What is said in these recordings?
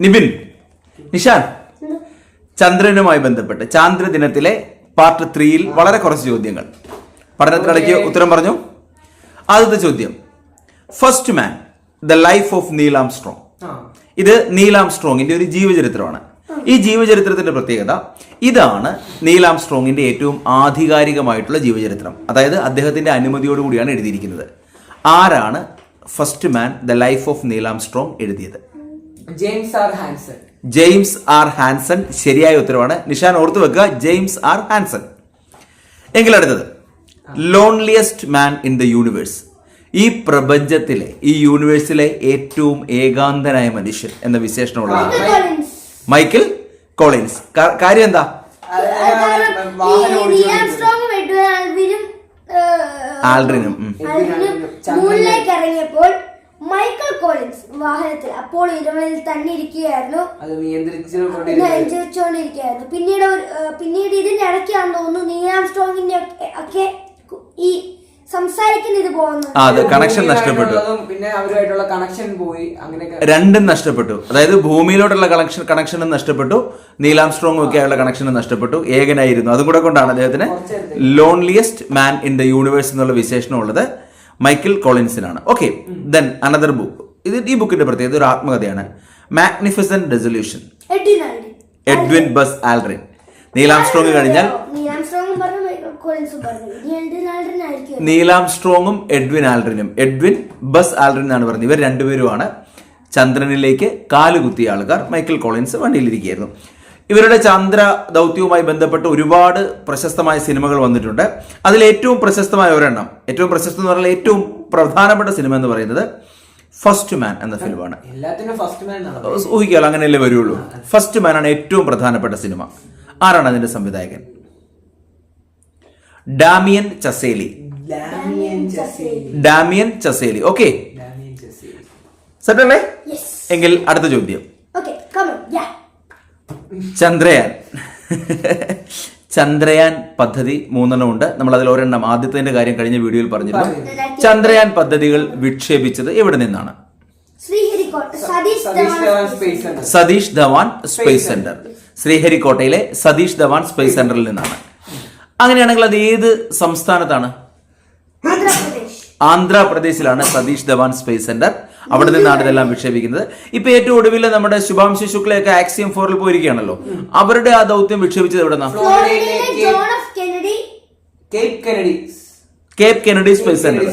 നിബിൻ നിഷാൻ. ചന്ദ്രനുമായി ബന്ധപ്പെട്ട് ചാന്ദ്ര ദിനത്തിലെ പാർട്ട് ത്രീയിൽ വളരെ കുറച്ച് ചോദ്യങ്ങൾ. പഠനത്തിനിടയ്ക്ക് ഉത്തരം പറഞ്ഞു. ആദ്യത്തെ ചോദ്യം. First man the life of Neil Armstrong ഇത് നീലാം സ്ട്രോങ്ങിന്റെ ഒരു ജീവചരിത്രമാണ്. ഈ ജീവചരിത്രത്തിന്റെ പ്രത്യേകത ഇതാണ് നീലാം സ്ട്രോങ്ങിന്റെ ഏറ്റവും ആധികാരികമായിട്ടുള്ള ജീവചരിത്രം. അതായത് അദ്ദേഹത്തിന്റെ അനുമതിയോടുകൂടിയാണ് എഴുതിയിരിക്കുന്നത്. ആരാണ് first man the life of Neil Armstrong എഴുതിയത്? James R Hansen. James R Hansen ശരിയായ ഉത്തരവാണ്. നിഷാൻ ഓർത്തു വെക്കുക ജെയിംസ് ആർ ഹാൻസൺ. എങ്കിൽ അടുത്തത്. Loneliest man in the universe ഈ പ്രപഞ്ചത്തിലെ ഈ യൂണിവേഴ്സിലെ ഏറ്റവും ഏകാന്തനായ മനുഷ്യൻ എന്ന വിശേഷണമുള്ള മൈക്കിൾ കോളിൻസ് കാര്യം എന്താ? ആൾഡ്രിനും മൂണിലേക്ക് ഇറങ്ങിയപ്പോൾ മൈക്കൽ കോളിൻസ് വാഹനത്തിൽ അപ്പോൾ ഇരുപതിൽ തന്നെ ഇരിക്കുകയായിരുന്നു അത് നിയന്ത്രിച്ചുകൊണ്ടിരിക്കുന്നത് പിന്നീട് ഒരു, പിന്നീട് ഇതിന്റെ ഇടയ്ക്കാണെന്ന് തോന്നുന്നു നീലാം സ്ട്രോങ്ങിന്റെ ഒക്കെ- ഈ പോകുന്നത്. കണക്ഷൻ നഷ്ടപ്പെട്ടു. പിന്നെ അവരുമായിട്ടുള്ള കണക്ഷൻ പോയി. അങ്ങനെയൊക്കെ. രണ്ടും നഷ്ടപ്പെട്ടു. അതായത് ഭൂമിയിലോട്ടുള്ള കണക്ഷൻ കണക്ഷനും നഷ്ടപ്പെട്ടു. നീലാം സ്ട്രോങ്ങും ഒക്കെ ആയുള്ള കണക്ഷനും നഷ്ടപ്പെട്ടു. ഏകനായിരുന്നു. അതും കൂടെ കൊണ്ടാണ് അദ്ദേഹത്തിന് loneliest man in the universe എന്നുള്ള വിശേഷണം ഉള്ളത് മൈക്കിൾ കോളിൻസിനാണ്. ഓക്കെ ദെൻ അനദർ ബുക്ക് ഇത് ഈ ബുക്കിന്റെ പ്രത്യേകത ഒരു ആത്മകഥയാണ്. Magnificent resolution Edwin Buzz Aldrin Neil Armstrong കഴിഞ്ഞാൽ നീലാം സ്ട്രോങ്ങും എഡ്വിൻ ആൽഡ്രിനും. എഡ്വിൻ ബസ് ആൽഡ്രിൻ എന്നാണ് പറഞ്ഞത്. ഇവർ രണ്ടുപേരുമാണ്. ചന്ദ്രനിലേക്ക് കാലുകുത്തിയ ആൾക്കാർ മൈക്കിൾ കോളിൻസ് വണ്ടിയിലിരിക്കുകയായിരുന്നു. ഇവരുടെ ചന്ദ്ര ദൗത്യവുമായി ബന്ധപ്പെട്ട് ഒരുപാട് പ്രശസ്തമായ സിനിമകൾ വന്നിട്ടുണ്ട്. അതിൽ ഏറ്റവും പ്രശസ്തമായ ഒരെണ്ണം ഏറ്റവും പ്രശസ്തം എന്ന് പറഞ്ഞാൽ ഏറ്റവും പ്രധാനപ്പെട്ട സിനിമ എന്ന് പറയുന്നത് ഫസ്റ്റ് മാൻ എന്ന ഫിലിമാണ് എല്ലാത്തിനും ഫസ്റ്റ് മാൻ എന്നാണ്? ഊഹിക്കാലോ അങ്ങനെയല്ലേ വരുള്ളൂ. ഫസ്റ്റ് മാൻ ആണ് ഏറ്റവും പ്രധാനപ്പെട്ട സിനിമ. ആരാണ് അതിന്റെ സംവിധായകൻ? Damien Chazelle Damien Chazelle Damien Chazelle okay സെറ്റല്ലേ എങ്കിൽ അടുത്ത ചോദ്യം. ചന്ദ്രയാൻ. ചന്ദ്രയാൻ പദ്ധതി മൂന്നെണ്ണം ഉണ്ട്. നമ്മൾ അതിൽ ഒരെണ്ണം ആദ്യത്തെ കാര്യം കഴിഞ്ഞ വീഡിയോയിൽ പറഞ്ഞിരുന്നു. ചന്ദ്രയാൻ പദ്ധതികൾ വിക്ഷേപിച്ചത് എവിടെ നിന്നാണ്? ശ്രീഹരിക്കോട്ട സതീഷ് ധവാൻ സ്പേസ് സെന്റർ ശ്രീഹരിക്കോട്ടയിലെ സതീഷ് ധവാൻ സ്പേസ് സെന്ററിൽ നിന്നാണ്. അങ്ങനെയാണെങ്കിൽ അത് ഏത് സംസ്ഥാനത്താണ്? ആന്ധ്രാപ്രദേശ്. ആന്ധ്രാപ്രദേശിലാണ് സതീഷ് ധവാൻ സ്പേസ് സെന്റർ അവിടെ നിന്നാണ് ഇതെല്ലാം വിക്ഷേപിക്കുന്നത്. ഇപ്പൊ ഏറ്റവും ഒടുവിൽ നമ്മുടെ ശുഭാംശി ശുക്ലയൊക്കെ ആക്സിയം ഫോറിൽ പോയിരിക്കുകയാണല്ലോ. അവരുടെ ആ ദൗത്യം വിക്ഷേപിച്ചത് എവിടെ Cape Kennedy Cape space centre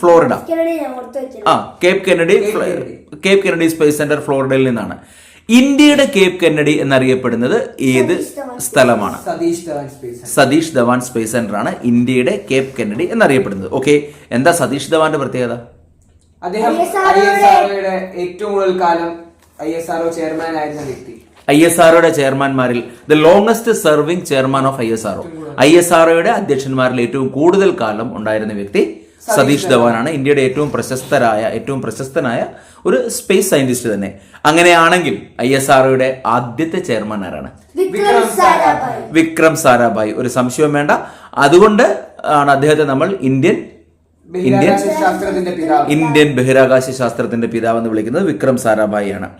Florida Kennedy ഞാൻ ഓർത്ത് വെച്ചത്. ആ Cape Kennedy Cape Kennedy. Kennedy space centre ഫ്ലോറിഡയിൽ നിന്നാണ്. ഇന്ത്യയുടെ കേപ് കെനഡി എന്നറിയപ്പെടുന്നത് ഏത് സ്ഥലമാണ്? Satish Dhawan space centre Satish Dhawan space centre ആണ് ഇന്ത്യയുടെ കേപ് കെനഡി എന്നറിയപ്പെടുന്നത്. ഓക്കെ എന്താ സതീഷ് ധവാന്റെ പ്രത്യേകത? അദ്ദേഹം ഐ എസ് ആർഒയുടെ ഏറ്റവും കൂടുതൽ കാലം ഐ എസ് ആർഒ ചെയർമാൻ ആയിരുന്ന വ്യക്തി. ഐ എസ് ആർഒയുടെ ചെയർമാൻമാരിൽ the longest serving chairman of I S R O I S ആർഒയുടെ അധ്യക്ഷന്മാരിൽ ഏറ്റവും കൂടുതൽ കാലം ഉണ്ടായിരുന്ന വ്യക്തി സതീഷ് ധവാനാണ്. ഇന്ത്യയുടെ ഏറ്റവും പ്രശസ്തരായ ഏറ്റവും പ്രശസ്തനായ ഒരു സ്പേസ് സയന്റിസ്റ്റ് തന്നെ. അങ്ങനെയാണെങ്കിൽ ഐ എസ് ആർഒയുടെ ആദ്യത്തെ ചെയർമാൻ ആരാണ്? വിക്രം സാരാഭായ്. വിക്രം സാരാഭായ്. ഒരു സംശയവും വേണ്ട. അതുകൊണ്ട് ആണ് അദ്ദേഹത്തെ നമ്മൾ ഇന്ത്യൻ ഇന്ത്യൻ ബഹിരാകാശ ശാസ്ത്രത്തിന്റെ പിതാവ്. ഇന്ത്യൻ ബഹിരാകാശ ശാസ്ത്രത്തിന്റെ പിതാവ് എന്ന് വിളിക്കുന്നത് വിക്രം സാരാഭായി ആണ്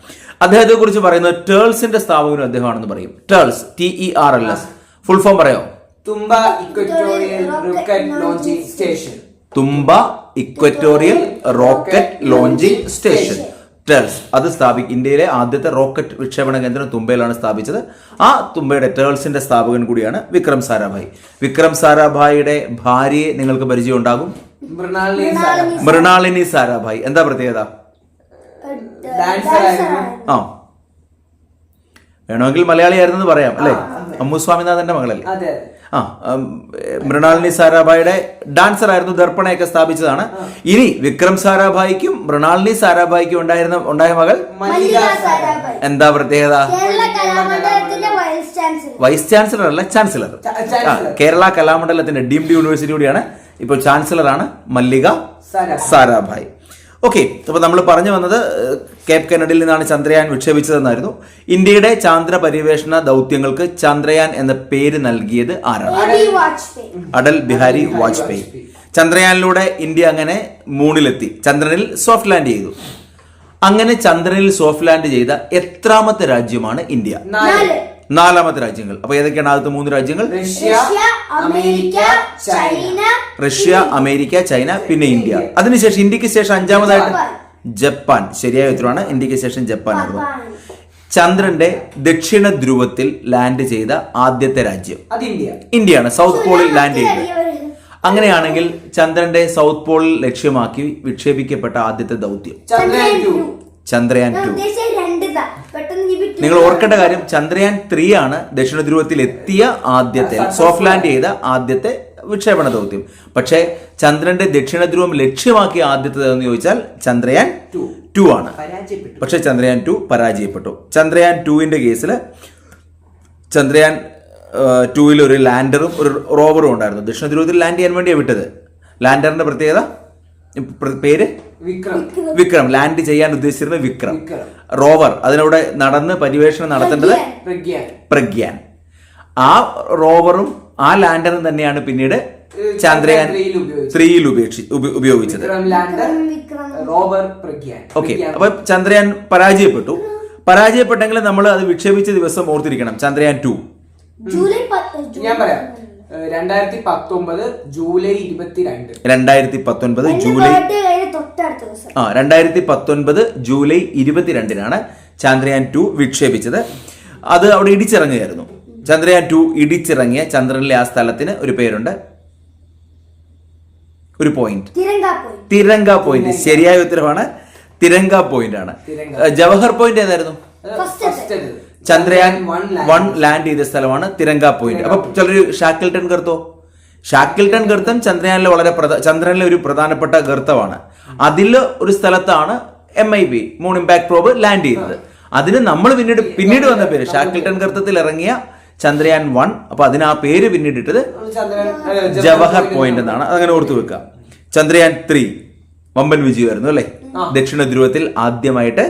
അദ്ദേഹത്തെ കുറിച്ച് പറയുന്നത് ടേൾസിന്റെ സ്ഥാപകനും അദ്ദേഹമാണെന്ന് പറയും. TERLS T E R L S full form പറയോ? Thumba equatorial station. Thumba equatorial rocket launching station. TERLS അത് സ്ഥാപിക്കും ഇന്ത്യയിലെ ആദ്യത്തെ റോക്കറ്റ് വിക്ഷേപണ കേന്ദ്രം തുമ്പയിലാണ് സ്ഥാപിച്ചത്. ആ തുമ്പയുടെ ടേൾസിന്റെ സ്ഥാപകൻ കൂടിയാണ് വിക്രം സാരാഭായി. വിക്രം സാരാഭായിയുടെ ഭാര്യയെ നിങ്ങൾക്ക് പരിചയം ഉണ്ടാകും മൃണാളിനി സാരാഭായ്. എന്താ പ്രത്യേകത? ആ. വേണമെങ്കിൽ മലയാളിയായിരുന്നെന്ന് പറയാം അല്ലേ? അമ്മു സ്വാമിനാഥന്റെ മകളല്ലേ? അതെ ആ മൃണാളിനി സാരാഭായിയുടെ ഡാൻസർ ആയിരുന്നു ദർപ്പണയൊക്കെ സ്ഥാപിച്ചതാണ്. ഇനി വിക്രം സാരാഭായിക്കും മൃണാളിനി സാരാഭായിക്കും ഉണ്ടായിരുന്ന ഉണ്ടായ മകൾ? എന്താ പ്രത്യേകത? Vice chancellor. അല്ല ചാൻസലർ. ചാൻസലർ. കേരള കലാമണ്ഡലത്തിന്റെ ഡീംഡ് യൂണിവേഴ്സിറ്റി കൂടിയാണ് ഇപ്പോൾ ചാൻസലറാണ് മല്ലിക സാരാഭായ്. ഓക്കെ അപ്പോൾ നമ്മൾ പറഞ്ഞു വന്നത് കേപ് കേപ്പ് കെനഡിയിൽ നിന്നാണ് ചന്ദ്രയാൻ വിക്ഷേപിച്ചതെന്നായിരുന്നു. ഇന്ത്യയുടെ ചാന്ദ്ര പര്യവേഷണ ദൗത്യങ്ങൾക്ക് ചന്ദ്രയാൻ എന്ന പേര് നൽകിയത് ആരാണ്? അടൽ ബിഹാരി വാജ്പേയി. ചന്ദ്രയാനിലൂടെ ഇന്ത്യ അങ്ങനെ മൂണിലെത്തി. ചന്ദ്രനിൽ സോഫ്റ്റ് ലാൻഡ് ചെയ്തു. അങ്ങനെ ചന്ദ്രനിൽ സോഫ്റ്റ് ലാൻഡ് ചെയ്ത എത്രാമത്തെ രാജ്യമാണ് ഇന്ത്യ? നാലാമത്തെ രാജ്യങ്ങൾ. അപ്പൊ ഏതൊക്കെയാണ് ആദ്യത്തെ മൂന്ന് രാജ്യങ്ങൾ? Russia America China Russia America China പിന്നെ ഇന്ത്യ. അതിനുശേഷം ഇന്ത്യയ്ക്ക് ശേഷം അഞ്ചാമതായിട്ട് ജപ്പാൻ. ശരിയായ ഉത്തരവാണ്. ഇന്ത്യയ്ക്ക് ശേഷം ജപ്പാൻ ആയിരുന്നു. ചന്ദ്രന്റെ ദക്ഷിണ ധ്രുവത്തിൽ ലാൻഡ് ചെയ്ത ആദ്യത്തെ രാജ്യം. അത് ഇന്ത്യ. ഇന്ത്യയാണ്. സൗത്ത് പോളിൽ ലാൻഡ് ചെയ്തത്. അങ്ങനെയാണെങ്കിൽ ചന്ദ്രന്റെ സൗത്ത് പോളിൽ ലക്ഷ്യമാക്കി വിക്ഷേപിക്കപ്പെട്ട ആദ്യത്തെ ദൗത്യം. ചന്ദ്രയാൻ ടു. നിങ്ങൾ ഓർക്കേണ്ട കാര്യം ചന്ദ്രയാൻ ത്രീ ആണ് ദക്ഷിണ ധ്രുവത്തിൽ എത്തിയ ആദ്യത്തെ സോഫ്റ്റ് ലാൻഡ് ചെയ്ത ആദ്യത്തെ വിക്ഷേപണ ദൗത്യം. പക്ഷേ ചന്ദ്രന്റെ ദക്ഷിണ ധ്രുവം ലക്ഷ്യമാക്കിയ ആദ്യത്തെ എന്ന് ചോദിച്ചാൽ ചന്ദ്രയാൻ ടു ടു ആണ്. പരാജയപ്പെട്ടു. പക്ഷേ ചന്ദ്രയാൻ ടു പരാജയപ്പെട്ടു. ചന്ദ്രയാൻ ടുവിന്റെ കേസിൽ ചന്ദ്രയാൻ ടൂവിൽ ഒരു ലാൻഡറും ഒരു റോവറും ഉണ്ടായിരുന്നു. ദക്ഷിണ ധ്രുവത്തിൽ ലാൻഡ് ചെയ്യാൻ വേണ്ടിയാണ് വിട്ടത്. ലാൻഡറിന്റെ പ്രത്യേകത? പേര്? വിക്രം. വിക്രം. ലാൻഡ് ചെയ്യാൻ ഉദ്ദേശിച്ചിരുന്ന വിക്രം. റോവർ. അതിനവിടെ നടന്ന് പര്യവേഷണം നടത്തേണ്ടത് പ്രഗ്യാൻ. ആ റോവറും ആ ലാൻഡറും തന്നെയാണ് പിന്നീട് ചന്ദ്രയാൻ ത്രീയിൽ ഉപയോഗിച്ചത്. ഓക്കെ. അപ്പൊ ചന്ദ്രയാൻ പരാജയപ്പെട്ടു. പരാജയപ്പെട്ടെങ്കിൽ നമ്മൾ അത് വിക്ഷേപിച്ച ദിവസം ഓർത്തിരിക്കണം. ചന്ദ്രയാൻ ടു. ഞാൻ പറയാം. രണ്ടായിരത്തി പത്തൊമ്പത് ജൂലൈ ഇരുപത്തിരണ്ട്. രണ്ടായിരത്തി പത്തൊൻപത് ജൂലൈ birthday കഴിഞ്ഞ് തൊട്ടടുത്ത ദിവസം ആ രണ്ടായിരത്തി പത്തൊൻപത് ജൂലൈ ഇരുപത്തിരണ്ടിനാണ് ചന്ദ്രയാൻ ടു വിക്ഷേപിച്ചത്. അത് അവിടെ ഇടിച്ചിറങ്ങുകയായിരുന്നു. ചന്ദ്രയാൻ ടു ഇടിച്ചിറങ്ങിയ ചന്ദ്രനിലെ ആ സ്ഥലത്തിന് ഒരു പേരുണ്ട്. ഒരു പോയിന്റ് തിരങ്ക പോയി തിരങ്ക പോയിന്റ് ശരിയായ ഉത്തരവാണ്. തിരങ്ക പോയിന്റ് ആണ്. ജവഹർ പോയിന്റ് ഏതായിരുന്നു. ചന്ദ്രയാൻ വൺ ലാൻഡ് ചെയ്ത സ്ഥലമാണ് തിരങ്ക പോയിന്റ് അപ്പൊ ചിലര് ഷാക്കിൽട്ടൺ ഗർത്തോ ഷാക്കിൽട്ടൺ ഗർത്തം ചന്ദ്രയാനിലെ വളരെ ചന്ദ്രനിലെ ഒരു പ്രധാനപ്പെട്ട ഗർത്തമാണ്. അതിൽ ഒരു സ്ഥലത്താണ് M I B moon impact probe land ചെയ്തത് അതിന് നമ്മൾ പിന്നീട് പിന്നീട് വന്ന പേര് ഷാക്കിൽട്ടൺ ഗർത്തത്തിൽ ഇറങ്ങിയ ചന്ദ്രയാൻ വൺ. അപ്പൊ അതിന് ആ പേര് പിന്നീട് ഇട്ടത് ജവഹർ പോയിന്റ് എന്നാണ്. അതങ്ങനെ ഓർത്തു വെക്കുക ചന്ദ്രയാൻ ത്രീ വമ്പൻ വിജയമായിരുന്നു അല്ലേ? ദക്ഷിണ ധ്രുവത്തിൽ ആദ്യമായിട്ട്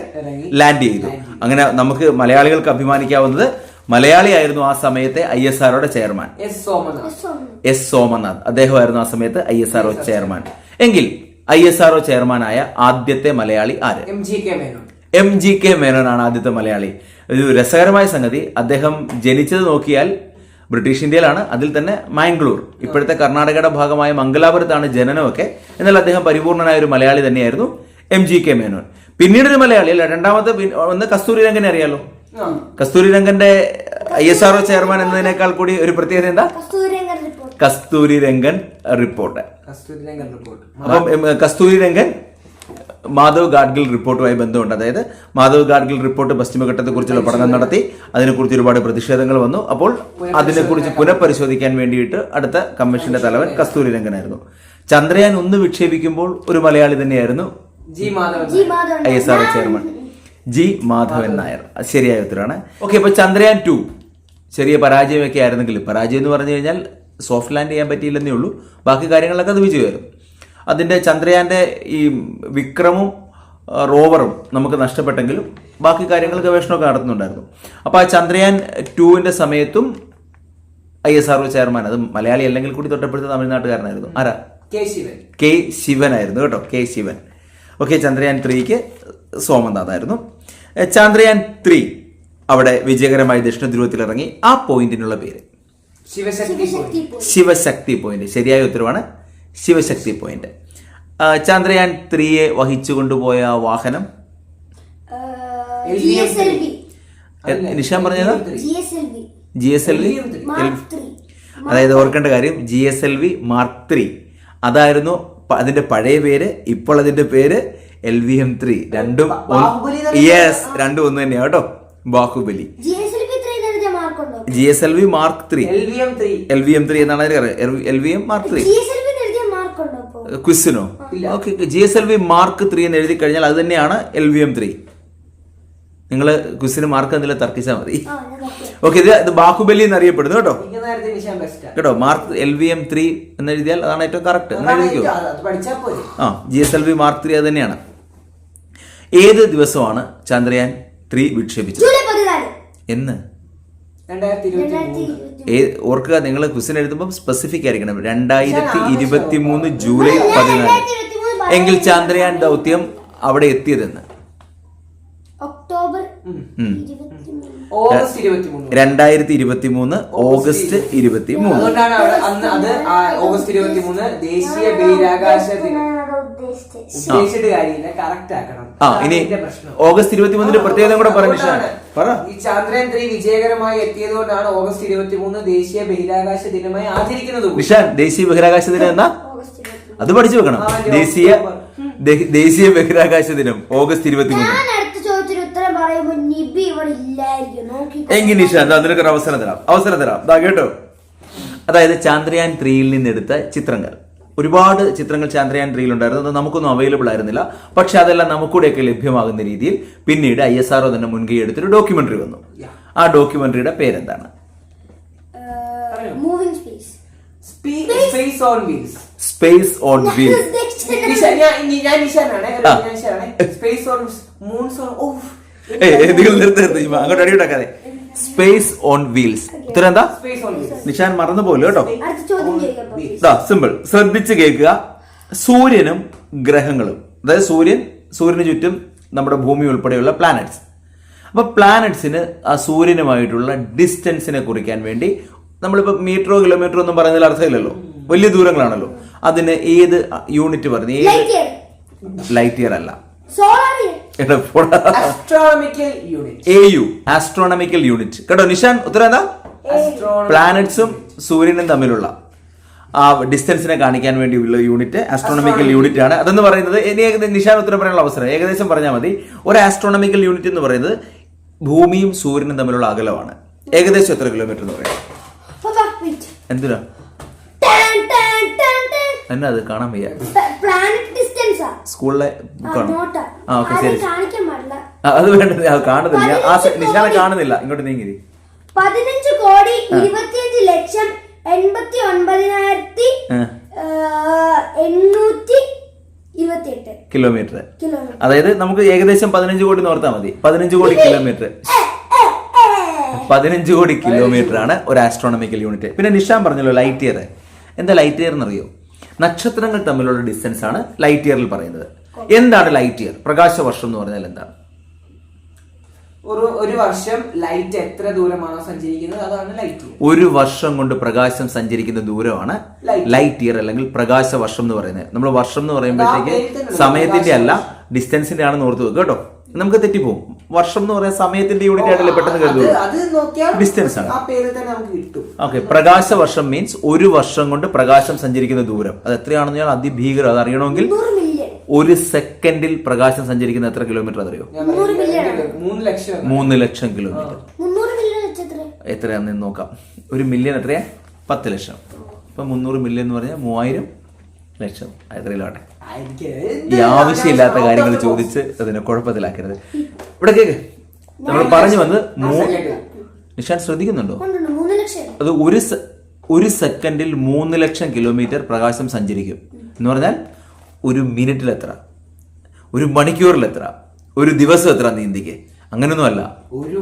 ലാൻഡ് ചെയ്തു. അങ്ങനെ നമുക്ക് മലയാളികൾക്ക് അഭിമാനിക്കാവുന്നത് മലയാളിയായിരുന്നു ആ സമയത്തെ I S ആർഒയുടെ chairman. S Somanath. S Somanath. അദ്ദേഹമായിരുന്നു ആ സമയത്ത് I S R O chairman. എങ്കിൽ ഐ എസ് ആർഒ ചെയർമാനായ ആദ്യത്തെ മലയാളി ആര്? M G K Menon. M G K ആണ് ആദ്യത്തെ മലയാളി. ഒരു രസകരമായ സംഗതി അദ്ദേഹം ജനിച്ചത് നോക്കിയാൽ ബ്രിട്ടീഷ് ഇന്ത്യയിലാണ് അതിൽ തന്നെ മാംഗ്ലൂർ. ഇപ്പോഴത്തെ കർണാടകയുടെ ഭാഗമായ മംഗലാപുരത്താണ് ജനനമൊക്കെ. എന്നാൽ അദ്ദേഹം പരിപൂർണനായ ഒരു മലയാളി തന്നെയായിരുന്നു എം ജി കെ മേനോൻ. പിന്നീട് ഒരു മലയാളി അല്ല രണ്ടാമത്തെ ഒന്ന് കസ്തൂരി രംഗനെ അറിയാലോ? ആ. Kasturi രംഗന്റെ I S R O chairman എന്നതിനേക്കാൾ കൂടി ഒരു പ്രത്യേകത എന്താ? കസ്തൂരി രംഗൻ റിപ്പോർട്ട്. അപ്പം കസ്തൂരി രംഗൻ മാധവ് ഗാഡ്ഗിൽ റിപ്പോർട്ടുമായി ബന്ധമുണ്ട്. അതായത് മാധവ് ഗാഡ്ഗിൽ റിപ്പോർട്ട് പശ്ചിമഘട്ടത്തെ കുറിച്ചുള്ള പഠനം നടത്തി അതിനെക്കുറിച്ച് ഒരുപാട് പ്രതിഷേധങ്ങൾ വന്നു. അപ്പോൾ അതിനെക്കുറിച്ച് പുനഃപരിശോധിക്കാൻ വേണ്ടിയിട്ട് അടുത്ത കമ്മീഷന്റെ തലവൻ കസ്തൂരി രംഗനായിരുന്നു ചന്ദ്രയാൻ ഒന്ന് വിക്ഷേപിക്കുമ്പോൾ ഒരു മലയാളി തന്നെയായിരുന്നു I S R chairman. G Madhavan Nair. ശരിയായ ഉത്തരമാണ് ഓക്കെ അപ്പൊ ചന്ദ്രയാൻ ടു ചെറിയ പരാജയമൊക്കെ ആയിരുന്നെങ്കിൽ പരാജയം എന്ന് പറഞ്ഞു കഴിഞ്ഞാൽ സോഫ്റ്റ് ലാൻഡ് ചെയ്യാൻ പറ്റിയില്ലെന്നേ ഉള്ളൂ. ബാക്കി കാര്യങ്ങളൊക്കെ അത് വിജയമായിരുന്നു അതിന്റെ ചന്ദ്രയാന്റെ ഈ വിക്രമും റോവറും നമുക്ക് നഷ്ടപ്പെട്ടെങ്കിലും ബാക്കി കാര്യങ്ങൾ ഗവേഷണമൊക്കെ നടത്തുന്നുണ്ടായിരുന്നു. അപ്പോൾ ആ ചന്ദ്രയാൻ ടുവിന്റെ സമയത്തും ഐ എസ് ആർ ചെയർമാൻ അത് മലയാളി അല്ലെങ്കിൽ കൂടി തൊട്ടപ്പെടുത്ത തമിഴ്നാട്ടുകാരനായിരുന്നു. ആരാ? കെ ശിവൻ. കെ ശിവനായിരുന്നു കേട്ടോ കെ ശിവൻ. ഓക്കെ ചന്ദ്രയാൻ ത്രീക്ക് സോമനാഥായിരുന്നു ചന്ദ്രയാൻ ത്രീ. അവിടെ വിജയകരമായി ദക്ഷിണ ധ്രുവത്തിൽ ഇറങ്ങി ആ പോയിന്റിനുള്ള പേര്. ശിവശക്തി ശിവശക്തി പോയി പോയി ശിവശക്തി പോയിന്റ്. ശരിയായ ഉത്തരവാണ് ശിവശക്തി പോയിന്റ്. ചാന്ദ്രയാൻ ത്രീയെ വഹിച്ചു കൊണ്ടുപോയ വാഹനം നിഷ പറഞ്ഞത്? Nishan G S L V. അതായത് ഓർക്കേണ്ട കാര്യം G S L V mark three. അതായിരുന്നു അതിന്റെ പഴയ പേര് ഇപ്പോൾ അതിന്റെ പേര് എൽ വി എം ത്രീ രണ്ടും യെസ് രണ്ടും ഒന്ന് തന്നെയാ കേട്ടോ. Baahubali. G S L V mark three L V M three. എന്നാണ് അതിന് L V M mark three ക്വിസിനോ? Okay G S L V mark three എന്ന് എഴുതി കഴിഞ്ഞാൽ അത് തന്നെയാണ് എൽ വി എം ത്രീ. നിങ്ങൾ ക്വിസിന് മാർക്ക് എന്തെങ്കിലും തർക്കിച്ചാൽ മതി. ഓക്കെ ഇത് ഇത് ബാഹുബലി എന്ന് അറിയപ്പെടുന്നു കേട്ടോ കേട്ടോ mark L V M three എന്ന് എഴുതിയാൽ അതാണ് ഏറ്റവും കറക്റ്റ് ആ G S L V mark three അത് തന്നെയാണ്. ഏത് ദിവസമാണ് ചന്ദ്രയാൻ ത്രീ വിക്ഷേപിച്ചത്? എന്ന്? ഓർക്കുക നിങ്ങൾ ക്വസ്റ്റ്യൻ എഴുതുമ്പോൾ സ്പെസിഫിക് ആയിരിക്കണം. രണ്ടായിരത്തി ഇരുപത്തി മൂന്ന് ജൂലൈ പതിനാല്. എങ്കിൽ ചന്ദ്രയാൻ ദൗത്യം അവിടെ എത്തിയതെന്ന്? ഒക്ടോബർ രണ്ടായിരത്തി ഇരുപത്തി മൂന്ന് ഓഗസ്റ്റ് ഇരുപത്തി മൂന്ന് അതുകൊണ്ടാണ് അത് ആ ഓഗസ്റ്റ് ഇരുപത്തി മൂന്ന് ദേശീയ ബഹിരാകാശ ദിനം ഉദ്ദേശിച്ചിട്ട് കാര്യമില്ല കറക്റ്റ് ആക്കണം. ആ ഇനി പ്രശ്നം. ഓഗസ്റ്റ് ഇരുപത്തിമൂന്നിന്റെ പ്രത്യേകത കൂടെ പറ അതുകൊണ്ടാണ് പറ. ഈ ചന്ദ്രയാൻ ത്രീ വിജയകരമായി എത്തിയതുകൊണ്ടാണ് ഓഗസ്റ്റ് ഇരുപത്തി മൂന്ന് ദേശീയ ബഹിരാകാശ ദിനമായി ആചരിക്കുന്നത് കൂടി. നിഷാൻ ദേശീയ ബഹിരാകാശ ദിനം എന്നാ? ഓഗസ്റ്റ് ഇരുപത്തി അത് പഠിച്ചു വെക്കണം. ആ, ദേശീയ ദേ- ദേശീയ ബഹിരാകാശ ദിനം ഓഗസ്റ്റ് ഇരുപത്തി മൂന്ന് ഞാൻ അടുത്ത ചോദ്യത്തിന് ഉത്തരം പറയുമ്പോ നിബി ഇവിടെ ഇല്ലായിരിക്കും. നോക്കി എങ്കിൽ നിഷാൻ ദാ നിനക്കൊരു അവസരം തരാം. അവസരം തരാം. ദാ കേട്ടോ. അതായത് ചാന്ദ്രയാൻ ത്രീയിൽ നിന്നെടുത്ത ചിത്രങ്ങൾ. ഒരുപാട് ചിത്രങ്ങൾ ചന്ദ്രയാൻ ത്രീയിൽ ഉണ്ടായിരുന്നു. അത് നമുക്കൊന്നും അവൈലബിൾ ആയിരുന്നില്ല. പക്ഷെ അതെല്ലാം നമുക്കൂടെയൊക്കെ ലഭ്യമാകുന്ന രീതിയിൽ പിന്നീട് ഐ എസ് ആർഒ തന്നെ മുൻകൈ എടുത്തൊരു ഡോക്യുമെന്ററി വന്നു. ആ ഡോക്യുമെന്ററിയുടെ പേരെന്താണ്? Space space on wheels space on wheels space on moons on off ഏയ് നിങ്ങൾ അങ്ങോട്ട് അടി ഉണ്ടാക്കാതെ സ്പേസ് ഓൺ വീൽസ് ഉത്തരം എന്താ നിഷാൻ മറന്നു പോലും കേട്ടോ ഇതാ സിമ്പിൾ ശ്രദ്ധിച്ച് കേൾക്കുക. സൂര്യനും ഗ്രഹങ്ങളും. അതായത് സൂര്യൻ സൂര്യന് ചുറ്റും നമ്മുടെ ഭൂമി ഉൾപ്പെടെയുള്ള പ്ലാനറ്റ്സ് അപ്പൊ പ്ലാനറ്റ്സിന് ആ സൂര്യനുമായിട്ടുള്ള ഡിസ്റ്റൻസിനെ കുറിക്കാൻ വേണ്ടി നമ്മളിപ്പോ മീറ്ററോ കിലോമീറ്ററോ ഒന്നും പറയുന്നതിൽ അർത്ഥമില്ലല്ലോ. വലിയ ദൂരങ്ങളാണല്ലോ. അതിന് ഏത് യൂണിറ്റ് പറഞ്ഞു? ഏത് ലൈറ്റ് ഇയർ ലൈറ്റ് ഇയർ അല്ല. Astronomical unit A U astronomical unit കേട്ടോ നിഷാൻ ഉത്തരം എന്താ? പ്ലാനറ്റ്സും സൂര്യനും തമ്മിലുള്ള ആ ഡിസ്റ്റൻസിനെ കാണിക്കാൻ വേണ്ടിയുള്ള യൂണിറ്റ് ആസ്ട്രോണമിക്കൽ യൂണിറ്റ് ആണ്. അതെന്ന് പറയുന്നത് ഇനി ഏകദേശം നിഷാൻ ഉത്തരം പറയാനുള്ള അവസരം. ഏകദേശം പറഞ്ഞാൽ മതി. ഒരു ആസ്ട്രോണമിക്കൽ യൂണിറ്റ് എന്ന് പറയുന്നത് ഭൂമിയും സൂര്യനും തമ്മിലുള്ള അകലമാണ്. ഏകദേശം എത്ര കിലോമീറ്റർ എന്ന് പറയാം? എന്തിനാ? എന്നാ അത് കാണാൻ വയ്യ. സ്കൂളിലെ ബുക്കാണ് നോട്ടാ. ആ ഓക്കെ ശരി. കാണിക്കാൻ പാടില്ല. അത് വേണ്ട കാണുന്നില്ല. ആ സെ- കാണുന്നില്ല. ഇങ്ങോട്ട് നീങ്ങി പതിനഞ്ച് കോടി ഇരുപത്തിയഞ്ച് ലക്ഷം എൺപത്തി ഒൻപതിനായിരത്തി എണ്ണൂറ്റി കിലോമീറ്റർ അതായത് നമുക്ക് ഏകദേശം പതിനഞ്ച് കോടി നോർത്താ മതി. പതിനഞ്ച് കോടി കിലോമീറ്റർ പതിനഞ്ച് കോടി കിലോമീറ്റർ ആണ് ഒരു ആസ്ട്രോണമിക്കൽ യൂണിറ്റ് പിന്നെ നിഷാൻ പറഞ്ഞല്ലോ ലൈറ്റ് ഇയർ എന്താ ലൈറ്റ് ഇയർ എന്നറിയോ? നക്ഷത്രങ്ങൾ തമ്മിലുള്ള ഡിസ്റ്റൻസ് ആണ് ലൈറ്റ് ഇയറിൽ പറയുന്നത്. എന്താണ് ലൈറ്റ് ഇയർ പ്രകാശ വർഷം എന്ന് പറഞ്ഞാൽ എന്താണ്? ഒരു ഒരു വർഷം ലൈറ്റ് എത്ര ദൂരമാണോ സഞ്ചരിക്കുന്നത്? അതാണ് ലൈറ്റ് ഒരു വർഷം കൊണ്ട് പ്രകാശം സഞ്ചരിക്കുന്ന ദൂരമാണ് ലൈറ്റ് ഇയർ അല്ലെങ്കിൽ പ്രകാശ വർഷം എന്ന് പറയുന്നത്. നമ്മൾ വർഷം എന്ന് പറയുമ്പോഴത്തേക്ക് സമയത്തിന്റെ അല്ല ഡിസ്റ്റൻസിന്റെ ആണെന്ന് ഓർത്ത് വെക്കുക കേട്ടോ. നമുക്ക് തെറ്റിപ്പോകും വർഷം എന്ന് പറയുന്ന സമയത്തിന്റെ യൂണിറ്റ് ആയിട്ടല്ലേ പെട്ടെന്ന് കേൾക്കുന്നത് കരുതുള്ളൂ. അത് നോക്കിയാൽ Distance ആണ്. ആ പേര് തന്നെ നമുക്ക് കിട്ടും. ഓക്കെ പ്രകാശ വർഷം മീൻസ് ഒരു വർഷം കൊണ്ട് പ്രകാശം സഞ്ചരിക്കുന്ന ദൂരം. അത് എത്രയാണെന്ന് ഞാൻ അതിഭീകരം അത് അറിയണമെങ്കിൽ ഒരു സെക്കൻഡിൽ പ്രകാശം സഞ്ചരിക്കുന്ന എത്ര കിലോമീറ്റർ അതറിയോ മൂന്ന് ലക്ഷം കിലോമീറ്റർ എത്രയാണെന്ന് നോക്കാം. ഒരു മില്യൺ എത്രയാ? പത്ത് ലക്ഷം. ഇപ്പൊ മുന്നൂറ് മില്യൺ എന്ന് പറഞ്ഞാൽ മൂവായിരം ലക്ഷം. എനിക്ക് ഈ ആവശ്യമില്ലാത്ത കാര്യങ്ങൾ ചോദിച്ച് അതിനെ കുഴപ്പത്തിലാക്കരുത്. ഇവിടെ കേക്ക്. നമ്മൾ പറഞ്ഞു വന്ന് നിഷാൻ ശ്രദ്ധിക്കുന്നുണ്ടോ? അത് ഒരു ഒരു സെക്കൻഡിൽ മൂന്ന് ലക്ഷം കിലോമീറ്റർ പ്രകാശം സഞ്ചരിക്കും. എന്ന് പറഞ്ഞാൽ ഒരു മിനിറ്റിൽ എത്ര ഒരു മണിക്കൂറിൽ എത്ര ഒരു ദിവസം എത്ര നീന്തിക്ക് അങ്ങനെയൊന്നുമല്ല.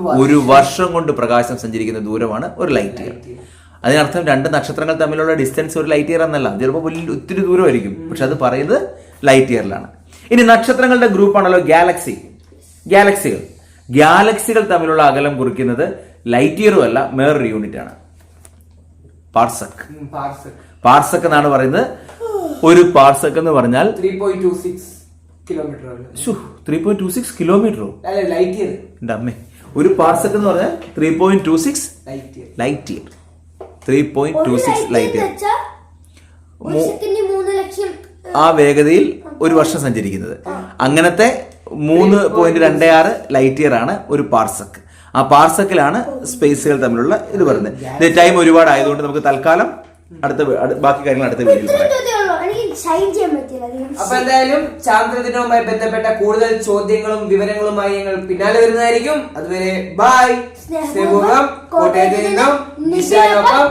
ഒരു വർഷം. കൊണ്ട് പ്രകാശം സഞ്ചരിക്കുന്ന ദൂരമാണ് ഒരു ലൈറ്റ് ഇയർ അതിനർത്ഥം രണ്ട് നക്ഷത്രങ്ങൾ തമ്മിലുള്ള ഡിസ്റ്റൻസ് ഒരു ലൈറ്റ് ഇയർ എന്നല്ല. ചിലപ്പോൾ വലിയ ഒത്തിരി ദൂരമായിരിക്കും. പക്ഷെ അത് പറയുന്നത് ലൈറ്റ് ഇയറിലാണ് ഇനി നക്ഷത്രങ്ങളുടെ ഗ്രൂപ്പാണല്ലോ ഗാലക്സി ഗാലക്സികൾ ഗാലക്സികൾ തമ്മിലുള്ള അകലം കുറിക്കുന്നത് ലൈറ്റ് ഇയറും അല്ല വേറൊരു യൂണിറ്റ് ആണ്. പാർസക്. പാർസക്. എന്നാണ് പറയുന്നത്. ഒരു പാർസക് എന്ന് പറഞ്ഞാൽ three point two six kilometre കിലോമീറ്ററോ light year അമ്മേ. ഒരു പാർസക് എന്ന് പറഞ്ഞാൽ three point two six light year light year three point two six light ആ വേഗതയിൽ ഒരു വർഷം സഞ്ചരിക്കുന്നത്. അങ്ങനത്തെ മൂന്ന് പോയിന്റ് രണ്ട് ആറ് ലൈറ്റ് ഇയർ ആണ് ഒരു പാർസക്. ആ പാർസക്കിലാണ് സ്പേസുകൾ തമ്മിലുള്ള ഇത് പറയുന്നത് ഇത് ടൈം ഒരുപാട് ആയതുകൊണ്ട് നമുക്ക് തൽക്കാലം അടുത്ത ബാക്കി കാര്യങ്ങൾ അടുത്ത വീഡിയോയിൽ പറയാം. ഷൈൻ ചെയ്യാൻ പറ്റില്ല അധികം അപ്പൊ എന്തായാലും ചാന്ദ്രദിനവുമായി ബന്ധപ്പെട്ട കൂടുതൽ ചോദ്യങ്ങളും വിവരങ്ങളുമായി ഞങ്ങൾ പിന്നാലെ വരുന്നതായിരിക്കും. അതുവരെ ബൈ സ്നേഹപൂർവം സ്നേഹപൂർവം കോട്ടയത്ത് നിന്നും നിശാനൊപ്പം